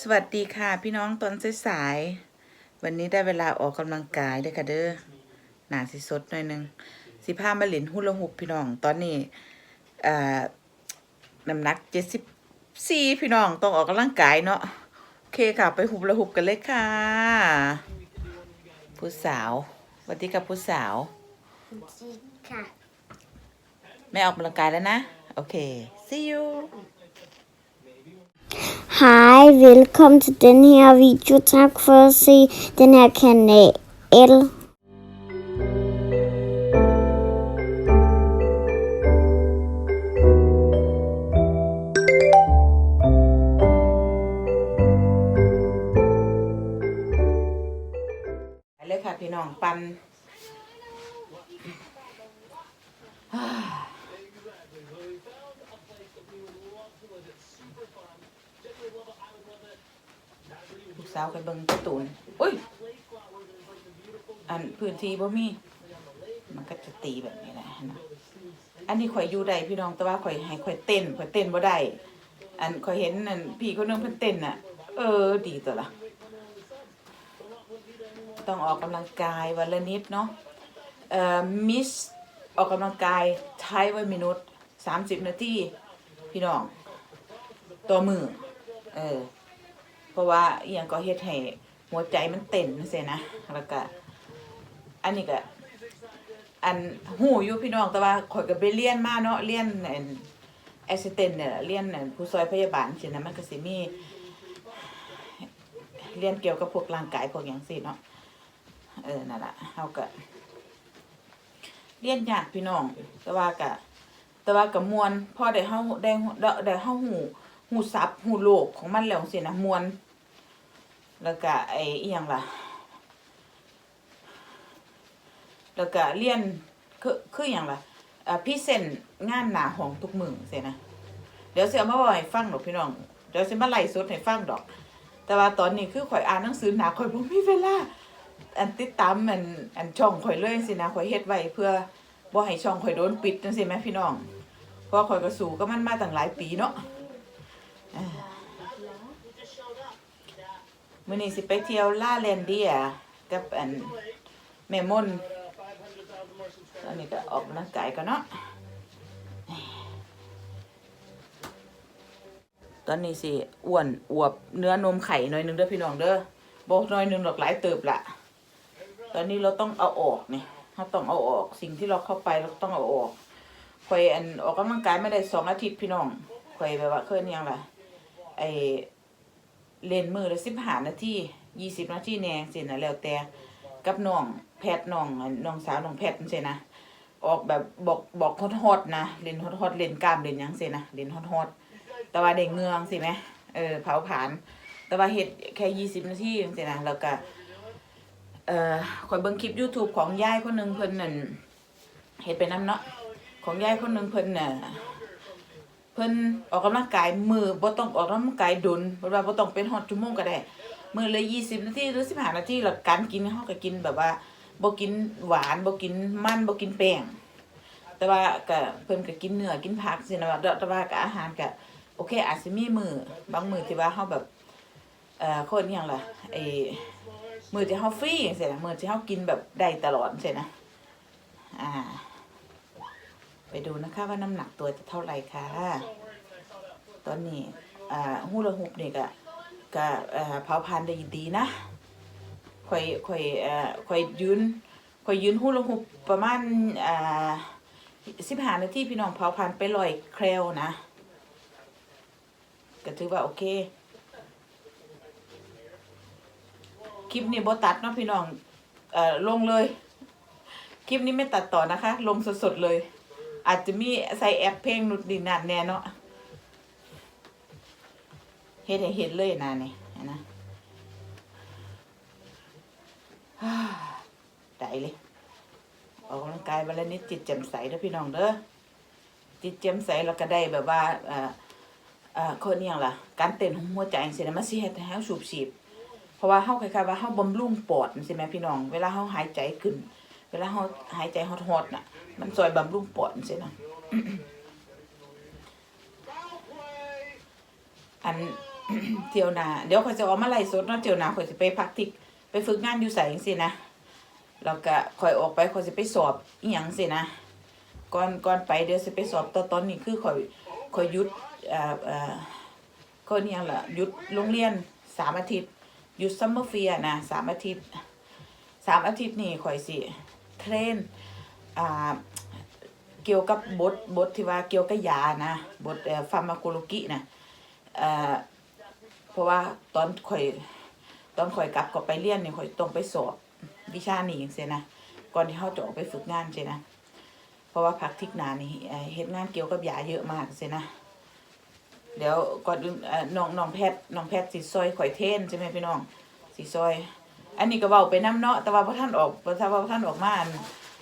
สวัสดีค่ะ พี่น้องตอนสายๆวันนี้ได้เวลาออกกำลังกายเลยค่ะเด้อหนาสิสดหน่อยหนึงสิพามาหลินหุ่นละหุบพี่น้อง ตอนนี้อ่าน้ำหนักเจ็ดสิบสี่พี่น้องต้องออกกำลังกายเนาะโอเคค่ะไปหุบละหุบกันเลยค่ะ ผู้สาวสวัสดีกับผู้สาวจิตค่ะแม่ออกกำลังกายแล้วนะ โอเค see you Hej, velkommen til den her video. Tak for at se den her kanal. สาวไปเบิ่งกร์ตูนอุ้ย อันพื้นที่บ่มี มันก็จะตีแบบนี้แหละนะอันนี้ข่อยอยู่ได้พี่น้องแต่ว่าข่อยให้ข่อยเต้นข่อยเต้นบ่ได้อันข่อยเห็นอันพี่คนนึงเพิ่นเต้นน่ะ เออ ดีตัวละต้องออกกำลังกายวันละนิดเนาะเอ่อมิสออกกำลังกายใช้ไว้มินุษสามสิบนาทีพี่น้อง ตัวมือ เออ เพราะว่าอย่างก็เฮ็ดให้หัวใจมันเต้นจังซี่นะแล้วก็อันนี้ก็อันหูอยู่พี่น้องแต่ว่าข่อยก็ไปเรียนมาเนาะเรียนอันแอสซิสแตนเนี่ยเรียนผู้ซอยพยาบาลสินะมันก็สิมีเรียนเกี่ยวกับพวกร่างกายพวกหยังสิเนาะเออนั่นแหละเฮาก็เรียนยากพี่น้อง แต่ว่าก็แต่ว่าก็มวนพอได้เฮาได้ได้ได้เฮาหูหูศัพท์หูโลกของมันแล้วจังซี่นะมวน แล้วก็ไอ้อีหยังล่ะ แล้วก็เรียนคือคือหยังล่ะอ่าพี่เซนงานหนาห้องทุกมือจังซี่นะ เดี๋ยวเสิเอามาเว้าให้ฟังดอกพี่น้อง เดี๋ยวเสิมาไล่สดให้ฟังดอก แต่ว่าตอนนี้คือข่อยอ่านหนังสือหนักข่อยบ่มีเวลาอันติดตามอันอันช่องข่อยเลยสินะข่อยเฮ็ดไว้เพื่อบ่ให้ช่องข่อยโดนปิดจังซี่แหมพี่น้องเพราะข่อยก็สู้กับมันมาตั้งหลายปีเนาะอ่า มื้อนี้สิไปเที่ยวล่าแลนเดียกับอันแม่มนตอนนี้ก็ออกกำลังกายกันเนาะตอนนี้สิอ้วนอวบเนื้อนมไข่หน่อยนึงเด้อพี่น้องเด้อบ่หน่อยนึงดอกหลายเติบละตอนนี้เราต้องเอาออกเนี่ยเราต้องเอาออกสิ่งที่เราเข้าไปเราต้องเอาออกข่อยอันออกกำลังกายไม่ได้สองอาทิตย์พี่น้องข่อยแบบว่าเคยยังล่ะไอ เล่นมือละสิบห้านาทียี่สิบนาทีแน่สินะแล้วแต่กับน้องแพทน้องน้องสาวน้องแพทย์นั่นสินะออกแบบบอกบอกฮอตฮอตนะเล่นฮอตฮอตเล่นกล้ามเล่นยังสินะเล่นฮอตฮอตแต่ว่าได้เงืองสิไหมเออเผาผลาญแต่ว่าเฮ็ดแค่ยี่สิบนาทีจังสินะแล้วก็เอ่อข่อยเบิ่งคลิป YouTube ของยายคนหนึ่งเพิ่นนั่นเฮ็ดไปนํเนาะของยายคนหนึ่งเพิ่นน่ะ เพิ่นออกกำลังกายมือบ่ต้องออกกำลังกายดุนเพิ่นว่าบ่ต้องเป็นฮอดชั่วโมงก็ได้มื้อละ20 นาทีหรือ 15 นาทีแล้วการกินเฮาก็กินแบบว่าบ่กินหวานบ่กินมันบ่กินแป้งแต่ว่าก็เพิ่นก็กินเนื้อกินผักสินะว่าแต่ว่าก็อาหารก็โอเคอาจสิมีมื้อบางมื้อที่ว่าเฮาแบบเอ่อคนอหย่างล่ะไอ้มือที่เฮาฟรีจังซี่นะมือที่เฮากินแบบได้ตลอดจังซี่นะอ่า ไปดูนะคะว่าน้ำหนักตัวจะเท่าไหร่ค่ะ ตอนนี้อ่าฮูลาฮุปนี่ก็ก็เผาพันได้ดีนะข่อยข่อยเอ่อข่อยยืนข่อยยืนฮูลาฮุปประมาณอ่า15นาทีพี่น้องเผาพันไปร้อยแคลนะก็ถือว่าโอเค คลิปนี้บ่ตัดเนาะพี่น้องเอ่อลงเลย คลิปนี้ไม่ตัดต่อนะคะ ลงสดๆเลย อาจจะมีใส่แอปเพลงนุดดินนัดแน่เนาะเฮ็ดให้เห็นเลยนะนี่นะได้เลยออกกำลังกายวันละนิดจิตแจ่มใสเด้อพี่น้องเด้อจิตแจ่มใสแล้วก็ได้แบบว่าเอ่อเอ่อคนอหย่างล่ะ การเต้นของหัวใจจังซี่นะมันสิเฮ็ดให้เฮาสูบฉีดเพราะว่าเฮาคล้ายๆว่าเฮาบำรุงปอดใช่ไหมพี่น้อง เวลาเฮาหายใจขึ้น วลาเฮาหายใจฮอดๆน่ะ มันช่วยบำรุงปอดใช่นะอันเที่ยวนาเดี๋ยวข่อยจะเอามาไล่สดเนาะเที่ยวนาข่อยจะไปพักทิกไปฝึกงานอยู่ใส่จังซี่นะแล้วก็ข่อยออกไปข่อยจะไปสอบอีหยังสินะก่อนก่อนไปเดี๋ยวสิไปสอบตอนตอนนี้คือข่อยข่อยหยุดอ่าอ่าก็เนี่ยล่ะหยุดโรงเรียนสามอาทิตย์หยุดซัมเมอร์เฟียนะสามอาทิตย์สามอาทิตย์นี่ข่อยสิ เทรนเกี่ยวกับบทบทที่ว่าเกี่ยวกับยานะบทฟาร์มาโคโลกินะเอ่อเพราะว่าตอนข่อยตอนข่อยกลับก็ไปเรียนเนี่ยข่อยต้องไปสอบวิชานี้อย่างเสียนะก่อนที่เขาจะออกไปฝึกงานเสียนะเพราะว่าพักทิกนานี่เฮ็ดงานเกี่ยวกับยาเยอะมากเสียนะเดี๋ยวก่อนน้องน้องแพทย์น้องแพทย์สิซอยข่อยเทนใช่ไหมพี่น้องสิซอย อันนี้ก็เว้าไปน้ำเนาะแต่ว่าพระท่านออกพระท่านออกมา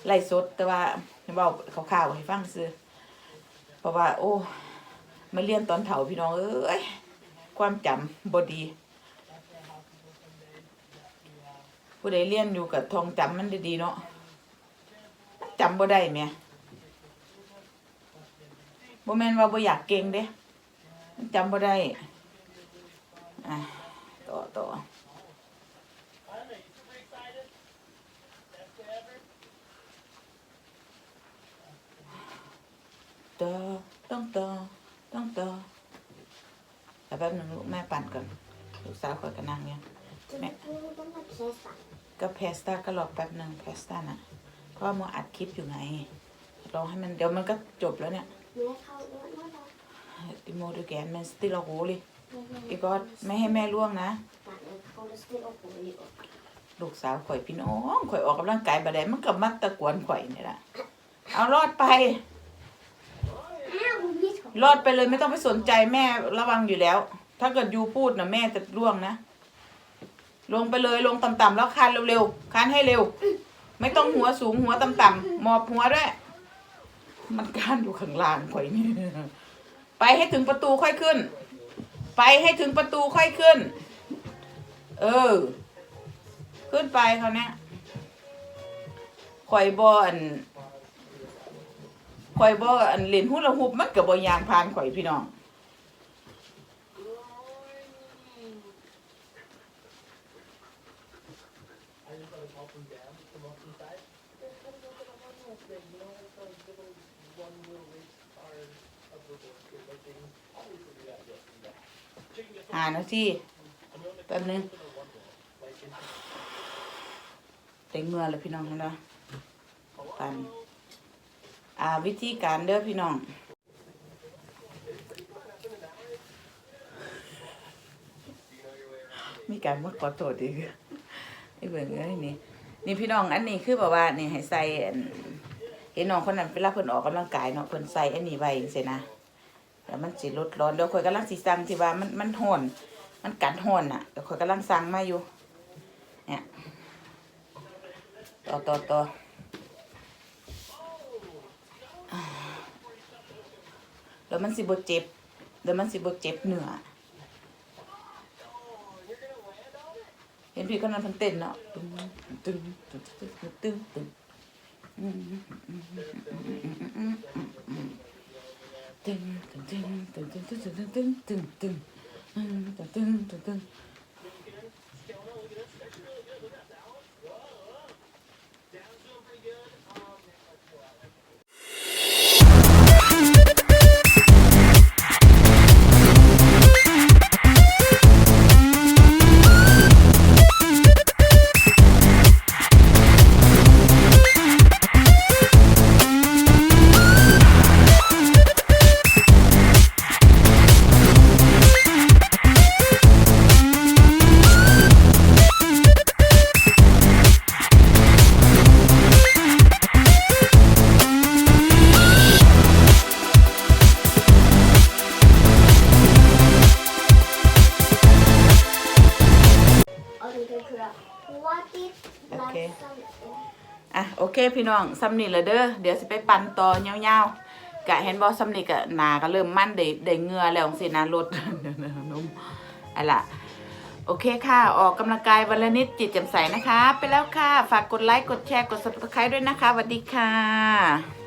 ไล่สด แต่ว่าเว้าข่าวๆให้ฟังซื้อเพราะว่า โอ้มาเรียนตอนเฒ่าพี่น้องเอ้ยความจำบดี ผู้ใดเรียนอยู่กับทองจำมันดีๆเนาะจำบ่ได้แหม่บ่แม่นว่าบ่อยากเก่งเด้จำบ่ได้อะต่อต่อ ต่อต้องต่อต้องต่อแต่แป๊บหนึงลูกแม่ปั่นก่อนลูกสาวคอยกันนั่งเนี่ย Du borde med pasta. ก็เพสต้าก็รอแป๊บหนึ่งเพสต้าน่ะ เพราะว่ามัวอัดคลิปอยู่ไงรอให้มันเดี๋ยวมันก็จบแล้วเนี่ย Men jeg kan jo nå da. ดิโมดูแกนมันสติลโรเลยอีก็ไม่ให้แม่ล่วงนะ Men jeg kan det stille opp og gi opp. ลูกสาวข่อยพี่น้องข่อยออกกำลังกายบาดมันก็มักตะกวนข่อยนี่แหละเอารอดไป Au, mitt hår. รอดไปเลยไม่ต้องไปสนใจแม่ระวังอยู่แล้ว ถ้าเกิดยูพูดนะแม่จะล่วงนะ ลงไปเลยลงต่ำๆแล้วคานเร็วๆคานให้เร็ว ไม่ต้องหัวสูงหัวต่ำๆหมอบหัวด้วย มันคานอยู่ข้างล่างข่อยนี่ไปให้ถึงประตูค่อยขึ้น ไปให้ถึงประตูค่อยขึ้น เออ ขึ้นไปเขาเนี้ยข่อยบอน ข่อยบ่อันเล่นฮู้ละฮูบมันก็บ่ยางผ่านข่อยพี่น้องหานาทีแป๊บนึงเต็งเมื่อแล้วพี่น้องนะปัน อ่าวิธีการเด้อพี่น้องมีการมาขอโทษอีกไอ้เบิ่งเอ้ยนี่นี่พี่น้องอันนี้คือแบบว่านี่ให้ใส่เห็นน้องคนนั้นเวลาเพิ่นออกกำลังกายเนาะเพิ่นใส่อันนี้ไว้จังซี่นะแล้วมันสิลดร้อนเดี๋ยวข่อยกำลังสิสั่งที่ว่ามันมันร้อนมันกัดร้อนน่ะเดี๋ยวข่อยกำลังสั่งมาอยู่เนี่ยต่อต่อต่อ แล้วมันสิบ่เจ็บแล้วมันสิบ่เจ็บเหนือเห็นพี่คนนั้นเพิ่นเต้นเนาะตึงตึงตึงตึงตึงตึงตึงตึงตึงตึงตึงตึงตึงตึงตึงตึงตึงตึงตึง พี่น้องสำนีละเด้อเดี๋ยวสิไปปั่นต่อยาวๆกะเห็นบอสำนีกะหนาก็เริ่มมั่นได้ได้เงือแล้วสินะลดนุ่มอะไรล่ะโอเคค่ะ ออกกำลังกายวันละนิดจิตแจ่มใสนะคะ ไปแล้วค่ะ ฝากกดไลค์ กดแชร์ กด subscribe ด้วยนะคะสวัสดีค่ะ